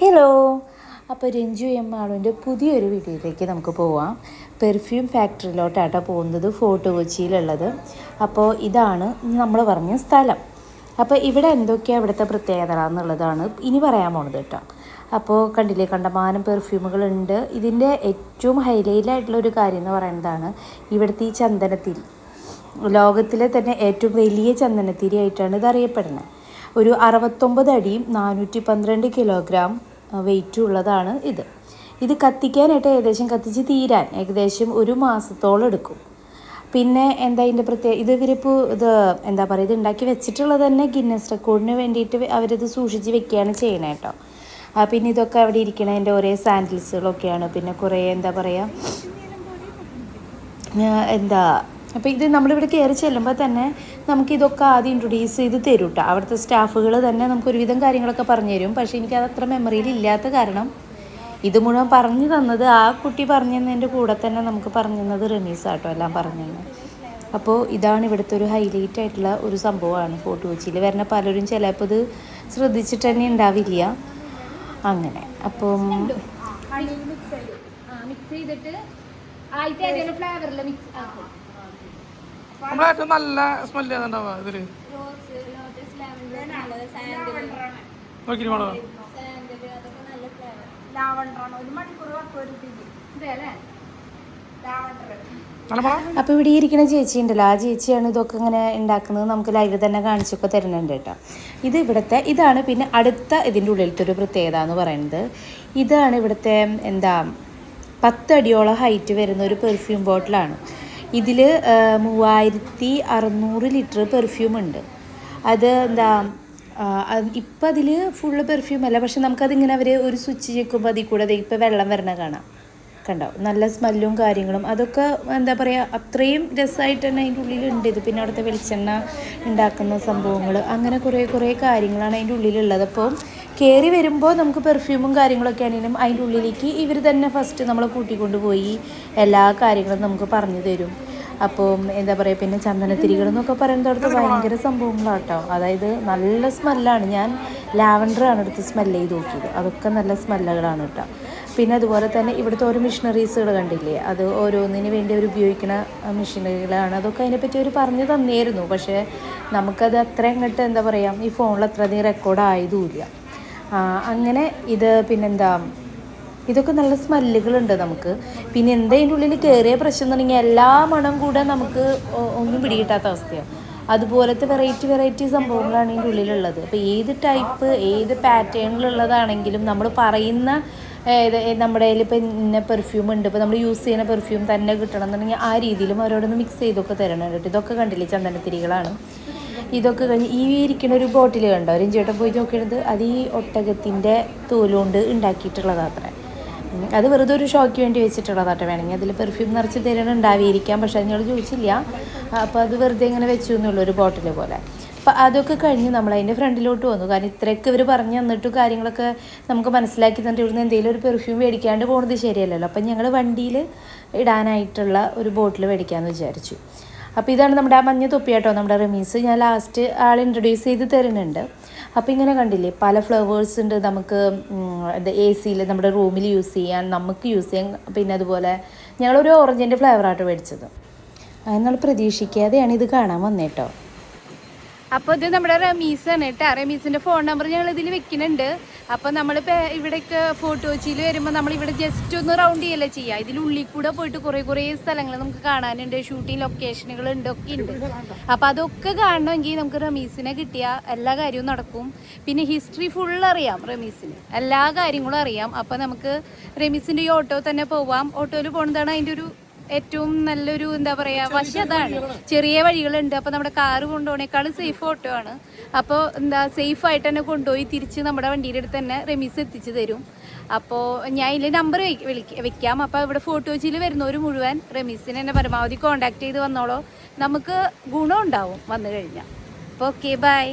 Hello അപ്പോൾ Ranju M ആളുവിന്റെ പുതിയൊരു വീഡിയോയിലേക്ക് നമുക്ക് പോവാം. പെർഫ്യൂം ഫാക്ടറിയിലോട്ടാട്ടോ പോകുന്നത് ഫോർട്ട് കൊച്ചിയിലുള്ളത് അപ്പോൾ ഇതാണ് നമ്മൾ പറഞ്ഞ സ്ഥലം. അപ്പോൾ ഇവിടെ എന്തൊക്കെയാണ് ഇവിടുത്തെ പ്രത്യേകത എന്നുള്ളതാണ് ഇനി പറയാൻ പോണത് കേട്ടോ. അപ്പോൾ കണ്ടില്ലേ കണ്ടമാനം പെർഫ്യൂമുകളുണ്ട് ഇതിന്റെ ഏറ്റവും ഹൈലൈറ്റ് ആയിട്ടുള്ള ഒരു കാര്യം എന്ന് പറയുന്നതാണ് ഇവിടുത്തെ ഈ ചന്ദനത്തിരി. ലോകത്തിലെ തന്നെ ഏറ്റവും വലിയ ചന്ദനത്തിരി ആയിട്ടാണ് ഇത് അറിയപ്പെടുന്നത്. ഒരു അറുപത്തൊമ്പത് അടിയും നാനൂറ്റി പന്ത്രണ്ട് കിലോഗ്രാം വെയിറ്റും ഉള്ളതാണ് ഇത്. ഇത് കത്തിക്കാനായിട്ട് ഏകദേശം കത്തിച്ച് തീരാൻ ഏകദേശം ഒരു മാസത്തോളം എടുക്കും. പിന്നെ എന്താ ഇതിന്റെ പ്രത്യേക ഇത് ഇവരിപ്പോൾ ഇത് എന്താ പറയുക ഇത് ഉണ്ടാക്കി വെച്ചിട്ടുള്ളത് തന്നെ ഗിന്നസ് റെക്കോർഡിന് വേണ്ടിയിട്ട് അവരിത് സൂക്ഷിച്ച് വെക്കുകയാണ് ചെയ്യണേ കേട്ടോ. പിന്നെ ഇതൊക്കെ അവിടെ ഇരിക്കണതിന്റെ ഒരേ സാൻഡിൽസുകളൊക്കെയാണ്. പിന്നെ കുറേ എന്താ പറയുക എന്താ അപ്പോൾ ഇത് നമ്മളിവിടെ കയറി ചെല്ലുമ്പോൾ തന്നെ നമുക്ക് ഇതൊക്കെ ആദ്യം ഇൻട്രൊഡ്യൂസ് ചെയ്ത് തരും കേട്ടോ അവിടുത്തെ സ്റ്റാഫുകൾ തന്നെ നമുക്ക് ഒരുവിധം കാര്യങ്ങളൊക്കെ പറഞ്ഞു തരും പക്ഷേ എനിക്കത് അത്ര മെമ്മറിയിൽ ഇല്ലാത്ത കാരണം ഇത് മുഴുവൻ പറഞ്ഞു തന്നത് ആ കുട്ടി പറഞ്ഞു കൂടെ തന്നെ നമുക്ക് പറഞ്ഞു തന്നത് റമീസ് ആട്ടോ എല്ലാം പറഞ്ഞു അപ്പോൾ ഇതാണ് ഇവിടുത്തെ ഒരു ഹൈലൈറ്റ് ആയിട്ടുള്ള ഒരു സംഭവമാണ് ഫോർട്ട് കൊച്ചിയിൽ വരുന്ന പലരും ചിലപ്പോൾ ഇത് ശ്രദ്ധിച്ചിട്ട് തന്നെ ഉണ്ടാവില്ല അങ്ങനെ അപ്പം മിക്സ് ചെയ്തിട്ട് ഫ്ലേവറിൽ മിക്സ് ആക്കും നമ്മളെ ഏറ്റവും നല്ല സ്മെല്ല് ഏതാണ്ടാവുക ഇതിൽ. നോക്കിട്ട് വേണോ ഇവിടെ ഇരിക്കുന്ന ചേച്ചി ഉണ്ടല്ലോ. ആ ചേച്ചിയാണ് ഇതൊക്കെ ഇങ്ങനെ ഉണ്ടാക്കുന്നത്. നമുക്ക് ലൈവ് തന്നെ കാണിച്ചൊക്കെ തരുന്നുണ്ട് കേട്ടോ. ഇത് ഇവിടുത്തെ ഇതാണ് പിന്നെ അടുത്ത ഇതിന്റെ ഉള്ളിലത്തെ ഒരു പ്രത്യേകത എന്ന് പറയുന്നത്. ഇതാണ് ഇവിടുത്തെ എന്താ പത്തടിയോളം ഹൈറ്റ് വരുന്ന ഒരു പെർഫ്യൂം ബോട്ടിലാണ് ഇതിൽ മൂവായിരത്തി അറുന്നൂറ് ലിറ്റർ പെർഫ്യൂം ഉണ്ട്. അത് എന്താ ഇപ്പം അതിൽ ഫുള്ള് പെർഫ്യൂം അല്ല. പക്ഷെ നമുക്കതിങ്ങനെ അവർ ഒരു സ്വിച്ച് ചെക്കുമ്പോൾ അതിൽ കൂടെ ഇപ്പോൾ വെള്ളം വരണ കാണാം. കണ്ടോ? നല്ല സ്മെല്ലും കാര്യങ്ങളും. അതൊക്കെ എന്താ പറയുക അത്രയും രസമായിട്ട് തന്നെ അതിന്റെ ഉള്ളിലുണ്ട് ഇത്. പിന്നെ അവിടുത്തെ വെളിച്ചെണ്ണ ഉണ്ടാക്കുന്ന സംഭവങ്ങൾ അങ്ങനെ കുറേ കുറേ കാര്യങ്ങളാണ് അതിന്റെ ഉള്ളിലുള്ളത്. അപ്പോൾ കയറി വരുമ്പോൾ നമുക്ക് പെർഫ്യൂമും കാര്യങ്ങളൊക്കെ ആണെങ്കിലും അതിന്റെ ഉള്ളിലേക്ക് ഇവർ തന്നെ ഫസ്റ്റ് നമ്മളെ കൂട്ടിക്കൊണ്ട് പോയി എല്ലാ കാര്യങ്ങളും നമുക്ക് പറഞ്ഞു തരും. അപ്പം എന്താ പറയുക പിന്നെ ചന്ദനത്തിരികൾ എന്നൊക്കെ പറയുന്നിടത്ത് ഭയങ്കര സംഭവങ്ങളാണ് കേട്ടോ അതായത് നല്ല സ്മെല്ലാണ് ഞാൻ ലാവൻഡറാണ് എടുത്ത് സ്മെല്ല് ചെയ്ത് നോക്കിയത്. അതൊക്കെ നല്ല സ്മെല്ലുകളാണ് കേട്ടോ. പിന്നെ അതുപോലെ തന്നെ ഇവിടുത്തെ ഓരോ മിഷനറീസുകൾ കണ്ടില്ലേ അത് ഓരോന്നിന് വേണ്ടി അവർ ഉപയോഗിക്കുന്ന മെഷീനുകളാണ് അതൊക്കെ അതിനെപ്പറ്റി അവർ പറഞ്ഞു തന്നിരുന്നു. പക്ഷേ നമുക്കത് അത്ര അങ്ങോട്ട് എന്താ പറയുക ഈ ഫോണിൽ അത്ര നീ റെക്കോർഡ് ആയതുമില്ല അങ്ങനെ ഇത് പിന്നെന്താ? ഇതൊക്കെ നല്ല സ്മെല്ലുകളുണ്ട് നമുക്ക്. പിന്നെ എന്താ അതിന്റെ ഉള്ളിൽ കയറിയ പ്രശ്നം എന്ന് പറഞ്ഞാൽ എല്ലാ മണം കൂടെ നമുക്ക് ഒന്നും പിടികിട്ടാത്ത അവസ്ഥയാണ് അതുപോലത്തെ വെറൈറ്റി വെറൈറ്റി സംഭവങ്ങളാണ് ഇതിന്റെ ഉള്ളിലുള്ളത്. അപ്പോൾ ഏത് ടൈപ്പ് ഏത് പാറ്റേണിലുള്ളതാണെങ്കിലും നമ്മൾ പറയുന്ന നമ്മുടെ കയ്യിൽ ഇപ്പം ഇന്ന പെർഫ്യൂം ഉണ്ട്. ഇപ്പോൾ നമ്മൾ യൂസ് ചെയ്യുന്ന പെർഫ്യൂം തന്നെ കിട്ടണം എന്നുണ്ടെങ്കിൽ ആ രീതിയിലും അവരോടൊന്ന് മിക്സ് ചെയ്തൊക്കെ തരണം കേട്ടോ. ഇതൊക്കെ കണ്ടില്ലേ ചന്ദനത്തിരികളാണ്. ഇതൊക്കെ കഴിഞ്ഞ് ഈ ഇരിക്കുന്ന ഒരു ബോട്ടിൽ കണ്ടോ? രഞ്ജേട്ടൻ പോയി നോക്കിയത് അത് ഈ ഒട്ടകത്തിന്റെ തോലുകൊണ്ട് ഉണ്ടാക്കിയിട്ടുള്ളതാത്രേ അത് വെറുതെ ഒരു ഷോയ്ക്ക് വേണ്ടി വെച്ചിട്ടുള്ളതാട്ടെ വേണമെങ്കിൽ. അതിൽ പെർഫ്യൂം നിറച്ച് തരണം ഉണ്ടാവിയിരിക്കാം പക്ഷേ നിങ്ങൾ ചോദിച്ചില്ല. അപ്പോൾ അത് വെറുതെ ഇങ്ങനെ വെച്ചു എന്നുള്ളൂ ഒരു ബോട്ടിൽ പോലെ. അപ്പോൾ അതൊക്കെ കഴിഞ്ഞ് നമ്മൾ അതിന്റെ ഫ്രണ്ടിലോട്ട് വന്നു. കാരണം ഇത്രയൊക്കെ ഇവർ പറഞ്ഞു തന്നിട്ട് കാര്യങ്ങളൊക്കെ നമുക്ക് മനസ്സിലാക്കി തന്നിട്ട് ഇവിടുന്ന് എന്തെങ്കിലും ഒരു പെർഫ്യൂം മേടിക്കാണ്ട് പോകുന്നത് ശരിയല്ലല്ലോ. അപ്പം ഞങ്ങൾ വണ്ടിയിൽ ഇടാനായിട്ടുള്ള ഒരു ബോട്ടിൽ മേടിക്കാമെന്ന് വിചാരിച്ചു. അപ്പോൾ ഇതാണ് നമ്മുടെ ആ മഞ്ഞ തൊപ്പിയാട്ടോ നമ്മുടെ റമീസ്. ഞാൻ ലാസ്റ്റ് ആൾ ഇൻട്രൊഡ്യൂസ് ചെയ്ത് തരുന്നുണ്ട്. അപ്പോൾ ഇങ്ങനെ കണ്ടില്ലേ പല ഫ്ലവേഴ്സ് ഉണ്ട് നമുക്ക് എ സിയിൽ നമ്മുടെ റൂമിൽ യൂസ് ചെയ്യാൻ നമുക്ക് യൂസ് ചെയ്യാൻ പിന്നെ അതുപോലെ ഞങ്ങളൊരു ഓറഞ്ചിന്റെ ഫ്ലേവറായിട്ട് മേടിച്ചത്. അത് നമ്മൾ പ്രതീക്ഷിക്കാതെയാണ് ഇത് കാണാൻ വന്നേട്ടോ അപ്പോൾ ഇത് നമ്മുടെ റമീസാണ് കേട്ടോ. റമീസിന്റെ ഫോൺ നമ്പർ ഞങ്ങൾ ഇതിൽ വെക്കുന്നുണ്ട്. അപ്പോൾ നമ്മളിപ്പോൾ ഇവിടേക്ക് ഫോർട്ട് വരുമ്പോൾ നമ്മൾ ഇവിടെ ജസ്റ്റ് ഒന്ന് റൗണ്ട് ചെയ്യല്ലേ ചെയ്യുക ഇതിലുള്ളിൽ കൂടെ പോയിട്ട് കുറേ കുറേ സ്ഥലങ്ങൾ നമുക്ക് കാണാനുണ്ട്. ഷൂട്ടിംഗ് ലൊക്കേഷനുകൾ ഉണ്ട് ഒക്കെ ഉണ്ട്. അപ്പോൾ അതൊക്കെ കാണണമെങ്കിൽ നമുക്ക് റമീസിനെ കിട്ടിയ എല്ലാ കാര്യവും നടക്കും. പിന്നെ ഹിസ്റ്ററി ഫുൾ അറിയാം റമീസിന്. എല്ലാ കാര്യങ്ങളും അറിയാം. അപ്പോൾ നമുക്ക് റമീസിന്റെ ഈ ഓട്ടോ തന്നെ പോവാം. ഓട്ടോയിൽ പോകുന്നതാണ് അതിന്റെ ഒരു ഏറ്റവും നല്ലൊരു എന്താ പറയാ വശം അതാണ്. ചെറിയ വഴികളുണ്ട്. അപ്പൊ നമ്മുടെ കാറ് കൊണ്ടുപോകണേക്കാളും സേഫ് ഓട്ടോ ആണ്. അപ്പോൾ എന്താ സേഫ് ആയിട്ട് തന്നെ കൊണ്ടുപോയി തിരിച്ച് നമ്മുടെ വണ്ടിയുടെ അടുത്ത് തന്നെ റമീസ് എത്തിച്ചു തരും. അപ്പോൾ ഞാൻ ഇതിൽ നമ്പർ വെക്കാം. അപ്പോൾ ഇവിടെ ഫോട്ടോ വെച്ചിൽ വരുന്നവർ മുഴുവൻ റമീസിനെ തന്നെ പരമാവധി കോണ്ടാക്ട് ചെയ്ത് വന്നോളൂ. നമുക്ക് ഗുണം ഉണ്ടാവും വന്നു കഴിഞ്ഞാൽ അപ്പോൾ ഓക്കെ ബൈ